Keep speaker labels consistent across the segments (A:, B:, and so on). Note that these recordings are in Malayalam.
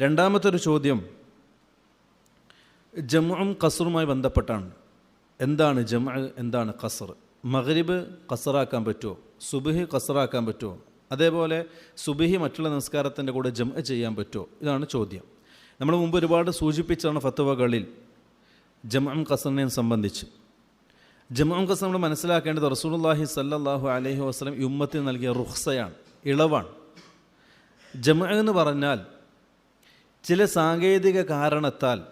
A: രണ്ടാമത്തെ ഒരു ചോദ്യം ജമും കസറുമായി ബന്ധപ്പെട്ടാണ്. എന്താണ് ജമ എന്താണ് കസർ മഹരിബ് കസറാക്കാൻ പറ്റുമോ സുബിഹി കസറാക്കാൻ പറ്റുമോ അതേപോലെ സുബിഹി മറ്റുള്ള നമസ്കാരത്തിന്റെ കൂടെ ജമ ചെയ്യാൻ പറ്റുമോ ഇതാണ് ചോദ്യം. നമ്മൾ മുമ്പ് ഒരുപാട് സൂചിപ്പിച്ചാണ് ഫത്തുവകളിൽ ജമം കസറിനെ സംബന്ധിച്ച്. ജമം കസർ നമ്മൾ മനസ്സിലാക്കേണ്ടത് റസൂലുള്ളാഹി സല്ലാഹു അലഹി വസ്ലം യുമ്മത്തിന് നൽകിയ റുഹ്സയാണ് ഇളവാണ്. ജമ എന്ന് പറഞ്ഞാൽ ചില സാങ്കേതിക കാരണത്താൽ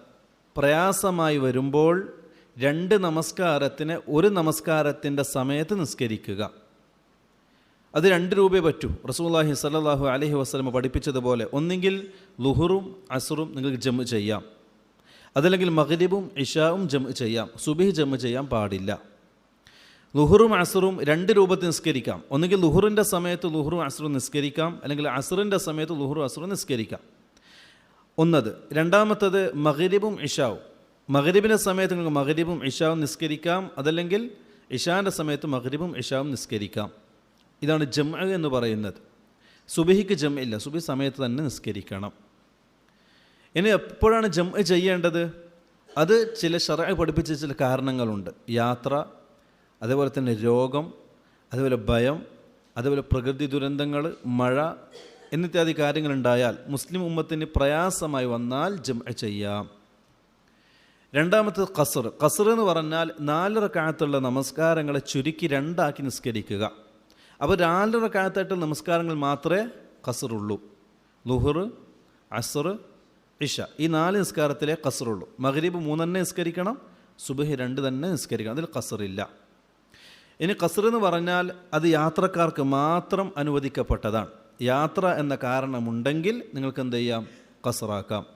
A: പ്രയാസമായി വരുമ്പോൾ രണ്ട് നമസ്കാരത്തിന് ഒരു നമസ്കാരത്തിന്റെ സമയത്ത് നിസ്കരിക്കുക. അത് രണ്ട് രൂപയെ പറ്റൂ. റസൂല്ലാഹി സല്ലാഹു അലഹി വസ്ലമ പഠിപ്പിച്ചതുപോലെ ഒന്നെങ്കിൽ ലുഹുറും അസുറും നിങ്ങൾക്ക് ജമ്മ് ചെയ്യാം. അതല്ലെങ്കിൽ മഗ്രിബും ഇഷാവും ജമ്മ് ചെയ്യാം. സുബിഹ് ജമ്മ് ചെയ്യാൻ പാടില്ല. ലുഹുറും അസുറും രണ്ട് രൂപത്തിൽ നിസ്കരിക്കാം. ഒന്നുകിൽ ലുഹുറിന്റെ സമയത്ത് ലുഹുറും അസുറും നിസ്കരിക്കാം. അല്ലെങ്കിൽ അസുറിന്റെ സമയത്ത് ലുഹുറും അസുറും നിസ്കരിക്കാം. ഒന്നത്. രണ്ടാമത്തത് മഗ്രിബും ഇഷാവും. മഹരിബിന്റെ സമയത്ത് നിങ്ങൾക്ക് മഗ്രിബും ഇഷാവും നിസ്കരിക്കാം. അതല്ലെങ്കിൽ ഇഷാന്റെ സമയത്ത് മഗ്രിബും ഇഷാവും നിസ്കരിക്കാം. ഇതാണ് ജം എന്ന് പറയുന്നത്. സുബിഹിക്ക് ജം ഇല്ല. സുബി സമയത്ത് തന്നെ നിസ്കരിക്കണം. ഇനി എപ്പോഴാണ് ജം ചെയ്യേണ്ടത്? അത് ചില ഷറ പഠിപ്പിച്ച ചില കാരണങ്ങളുണ്ട്. യാത്ര അതേപോലെ തന്നെ രോഗം അതുപോലെ ഭയം അതുപോലെ പ്രകൃതി ദുരന്തങ്ങൾ മഴ എന്നിത്യാദി കാര്യങ്ങളുണ്ടായാൽ മുസ്ലിം ഉമ്മത്തിന് പ്രയാസമായി വന്നാൽ ജം ചെയ്യാം. രണ്ടാമത്തത് കസർ കസർ എന്ന് പറഞ്ഞാൽ നാലര കാലത്തുള്ള നമസ്കാരങ്ങളെ ചുരുക്കി രണ്ടാക്കി നിസ്കരിക്കുക. അപ്പോൾ നാലര കാലത്തായിട്ട് നമസ്കാരങ്ങൾ മാത്രമേ കസറുള്ളൂ ലുഹർ അസർ ഇഷ. ഈ നാല് നിസ്കാരത്തിലെ കസറുള്ളൂ മഹരീബ് മൂന്നെണ്ണെ നിസ്കരിക്കണം സുബഹി രണ്ട് തന്നെ നിസ്കരിക്കണം. അതിൽ കസറില്ല ഇനി കസർ എന്ന് പറഞ്ഞാൽ അത് യാത്രക്കാർക്ക് മാത്രം അനുവദിക്കപ്പെട്ടതാണ്. യാത്ര എന്ന കാരണമുണ്ടെങ്കിൽ നിങ്ങൾക്ക് എന്ത് ചെയ്യാം കസറാക്കാം.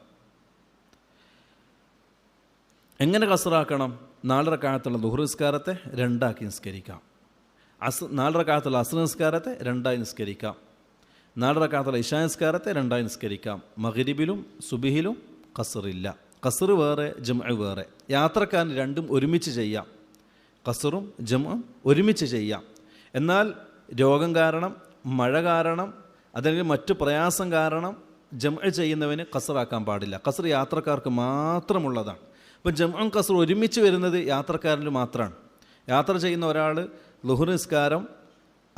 A: എങ്ങനെ കസറാക്കണം? നാലര കാലത്തുള്ള ദുഹർ നിസ്കാരത്തെ രണ്ടാക്കി നിസ്കരിക്കാം. അസ് നാലര കാലത്തുള്ള അസ്ര നിസ്കാരത്തെ രണ്ടായി നിസ്കരിക്കാം. നാലര കാലത്തുള്ള ഇഷാ നിസ്കാരത്തെ രണ്ടായി നിസ്കരിക്കാം. മഹരിബിലും സുബിഹിലും കസറില്ല. കസർ വേറെ ജമ വേറെ. യാത്രക്കാരന് രണ്ടും ഒരുമിച്ച് ചെയ്യാം. കസറും ജമും ഒരുമിച്ച് ചെയ്യാം. എന്നാൽ രോഗം കാരണം മഴ കാരണം അതല്ലെങ്കിൽ മറ്റു പ്രയാസം കാരണം ജമ ചെയ്യുന്നവന് കസറാക്കാൻ പാടില്ല. കസർ യാത്രക്കാർക്ക് മാത്രമുള്ളതാണ്. അപ്പം ജമും കസർ ഒരുമിച്ച് വരുന്നത് യാത്രക്കാരിൽ മാത്രമാണ് യാത്ര ചെയ്യുന്ന ഒരാൾ ലുഹു നിസ്കാരം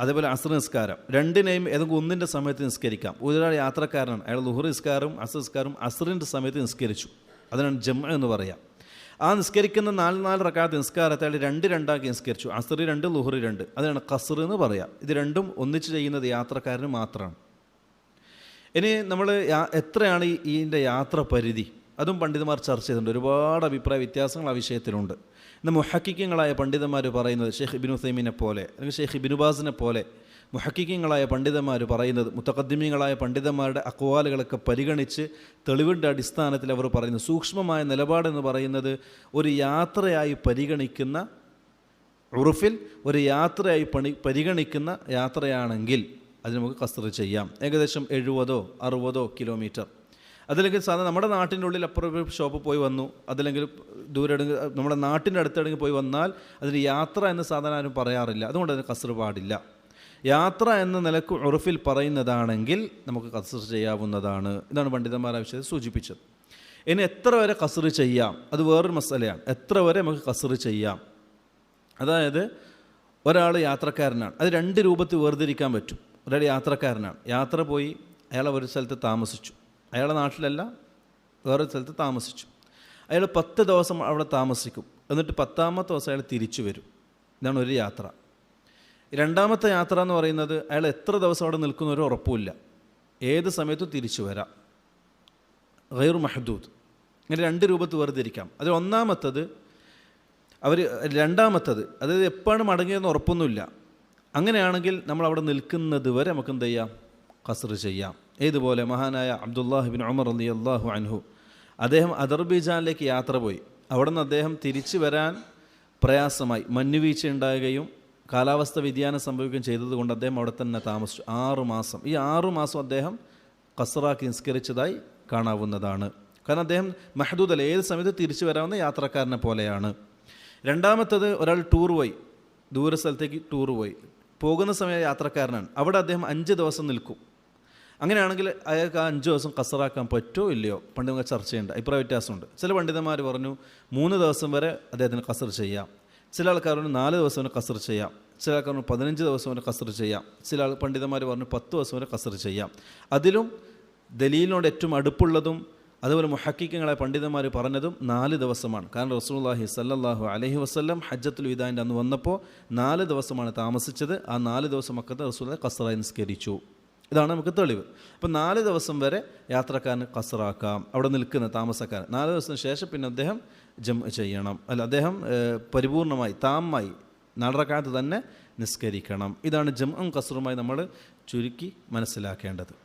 A: അതേപോലെ അസർ നിസ്കാരം. രണ്ടിനെയും ഏതെങ്കിലും ഒന്നിന്റെ സമയത്ത് നിസ്കരിക്കാം. ഒരാൾ യാത്രക്കാരനാണ്. അയാൾ ലുഹു നിസ്കാരവും അസർ നിസ്കാരവും അസറിന്റെ സമയത്ത് നിസ്കരിച്ചു. അതിനാണ് ജമ എന്ന് പറയാം. ആ നിസ്കരിക്കുന്ന നാല് നാല് റക്കാത്ത നിസ്കാരത്തെ അയാൾ രണ്ട് രണ്ടാക്കി നിസ്കരിച്ചു. അസറി രണ്ട് ലുഹറി രണ്ട്. അതിനാണ് കസർ എന്ന് പറയാം. ഇത് രണ്ടും ഒന്നിച്ച് ചെയ്യുന്നത് യാത്രക്കാരന് മാത്രമാണ് ഇനി നമ്മൾ എത്രയാണ് ഈ ഇതിന്റെ യാത്ര പരിധി? അതും പണ്ഡിതന്മാർ ചർച്ച ചെയ്തിട്ടുണ്ട്. ഒരുപാട് അഭിപ്രായ വ്യത്യാസങ്ങൾ ആ വിഷയത്തിലുണ്ട്. ഇന്ന് മുഹക്കിക്കങ്ങളായ പണ്ഡിതന്മാർ പറയുന്നത് ഷെയ്ഖ് ഇബിനു സൈമിനെ പോലെ അല്ലെങ്കിൽ ഷെയ്ഖ് ഇബിനുബാസിനെ പോലെ മുഹക്കിക്കങ്ങളായ പണ്ഡിതന്മാർ പറയുന്നത് മുത്തക്കദ്മിങ്ങളായ പണ്ഡിതന്മാരുടെ അക്വാലുകളൊക്കെ പരിഗണിച്ച് തെളിവിന്റെ അടിസ്ഥാനത്തിൽ അവർ പറയുന്നത് സൂക്ഷ്മമായ നിലപാടെന്ന് പറയുന്നത് ഒരു യാത്രയായി പരിഗണിക്കുന്ന ഉറുഫിൽ ഒരു യാത്രയായി പണി പരിഗണിക്കുന്ന യാത്രയാണെങ്കിൽ അത് നമുക്ക് കസർ ചെയ്യാം. ഏകദേശം എഴുപതോ അറുപതോ കിലോമീറ്റർ. അതല്ലെങ്കിൽ സാധാരണ നമ്മുടെ നാട്ടിന്റെ ഉള്ളിൽ അപ്പുറം ഷോപ്പ് പോയി വന്നു. അതല്ലെങ്കിൽ ദൂരെ നമ്മുടെ നാട്ടിന്റെ അടുത്തെടുങ്കിൽ പോയി വന്നാൽ അതിന് യാത്ര എന്ന് സാധാരണ ആരും പറയാറില്ല. അതുകൊണ്ട് അതിന് കസർ പാടില്ല. യാത്ര എന്ന നിലയ്ക്ക് ഉറഫിൽ പറയുന്നതാണെങ്കിൽ നമുക്ക് കസർ ചെയ്യാവുന്നതാണ് ഇതാണ് പണ്ഡിതന്മാർ ആവശ്യത്തിൽ സൂചിപ്പിച്ചത്. ഇനി എത്ര വരെ കസർ ചെയ്യാം? അത് വേറൊരു മസലയാണ്. എത്ര വരെ നമുക്ക് കസർ ചെയ്യാം? അതായത് ഒരാൾ യാത്രക്കാരനാണ്. അത് രണ്ട് രൂപത്തിൽ വേർതിരിക്കാൻ പറ്റും. ഒരാൾ യാത്രക്കാരനാണ്. യാത്ര പോയി അയാൾ ഒരു സ്ഥലത്ത് താമസിച്ചു. അയാളെ നാട്ടിലല്ല വേറൊരു സ്ഥലത്ത് താമസിച്ചു. അയാൾ പത്ത് ദിവസം അവിടെ താമസിക്കും. എന്നിട്ട് പത്താമത്തെ ദിവസം അയാൾ തിരിച്ചു വരും. ഇതാണ് ഒരു യാത്ര. രണ്ടാമത്തെ യാത്ര എന്ന് പറയുന്നത് അയാൾ എത്ര ദിവസം അവിടെ നിൽക്കുന്ന ഒരു ഉറപ്പുമില്ല. ഏത് സമയത്തും തിരിച്ചു വരാം. ഗൈർ മഹദൂദ്. ഇങ്ങനെ രണ്ട് രൂപത്തിൽ വേർതിരിക്കാം. അതിൽ ഒന്നാമത്തത് അവർ രണ്ടാമത്തത് അതായത് എപ്പോഴാണ് മടങ്ങിയെന്ന് ഉറപ്പൊന്നുമില്ല. അങ്ങനെയാണെങ്കിൽ നമ്മൾ അവിടെ നിൽക്കുന്നത് വരെ നമുക്ക് എന്ത് ചെയ്യാം? കസർ ചെയ്യാം. ഏതുപോലെ? മഹാനായ അബ്ദുല്ലാഹിബിൻ ഉമർ അലി അള്ളാഹു അൻഹു. അദ്ദേഹം അദർബിജാനിലേക്ക് യാത്ര പോയി. അവിടെ നിന്ന് അദ്ദേഹം തിരിച്ചു വരാൻ പ്രയാസമായി. മഞ്ഞുവീഴ്ച ഉണ്ടാകുകയും കാലാവസ്ഥ വ്യതിയാനം സംഭവിക്കുകയും ചെയ്തതുകൊണ്ട് അദ്ദേഹം അവിടെ തന്നെ താമസിച്ചു. ആറു മാസം. ഈ ആറു മാസം അദ്ദേഹം കസറാക്കി നിസ്കരിച്ചതായി കാണാവുന്നതാണ്. കാരണം അദ്ദേഹം മെഹദൂദ് ഏത് സമയത്ത് തിരിച്ചു വരാവുന്ന യാത്രക്കാരനെ പോലെയാണ്. രണ്ടാമത്തത് ഒരാൾ ടൂർ പോയി. ദൂര സ്ഥലത്തേക്ക് ടൂർ പോയി. പോകുന്ന സമയ യാത്രക്കാരനാണ്. അവിടെ അദ്ദേഹം അഞ്ച് ദിവസം നിൽക്കും. അങ്ങനെയാണെങ്കിൽ അയാൾക്ക് ആ അഞ്ച് ദിവസം കസറാക്കാൻ പറ്റുമോ ഇല്ലയോ? പണ്ഡിതങ്ങൾ ചർച്ച ചെയ്യേണ്ട അഭിപ്രായ വ്യത്യാസമുണ്ട്. ചില പണ്ഡിതന്മാർ പറഞ്ഞു മൂന്ന് ദിവസം വരെ അദ്ദേഹത്തിന് കസർ ചെയ്യാം. ചില ആൾക്കാർ പറഞ്ഞു നാല് ദിവസം വരെ കസർ ചെയ്യാം. ചില ആൾക്കാർ പറഞ്ഞു പതിനഞ്ച് ദിവസം വരെ കസർ ചെയ്യാം. ചില ആൾ പണ്ഡിതന്മാർ പറഞ്ഞു പത്ത് ദിവസം വരെ കസർ ചെയ്യാം. അതിലും ദലീലിനോട് ഏറ്റവും അടുപ്പുള്ളതും അതുപോലെ മുഹക്കിക്കങ്ങളെ പണ്ഡിതന്മാർ പറഞ്ഞതും നാല് ദിവസമാണ്. കാരണം റസൂലുള്ളാഹി സല്ലാഹു അലഹി വസല്ലം ഹജ്ജത്തുൽ വിദാന്റെ അന്ന് വന്നപ്പോൾ നാല് ദിവസമാണ് താമസിച്ചത്. ആ നാല് ദിവസം മക്കത്ത് റസൂൽ കസറായി നിസ്കരിച്ചു. ഇതാണ് നമുക്ക് തെളിവ്. അപ്പം നാല് ദിവസം വരെ യാത്രക്കാരന് കസറാക്കാം അവിടെ നിൽക്കുന്ന താമസക്കാരൻ. നാല് ദിവസത്തിന് ശേഷം പിന്നെ അദ്ദേഹം ജം ചെയ്യണം. അല്ല അദ്ദേഹം പരിപൂർണമായി താമായി നടക്കാത്ത തന്നെ നിസ്കരിക്കണം. ഇതാണ് ജം കസറുമായി നമ്മൾ ചുരുക്കി മനസ്സിലാക്കേണ്ടത്.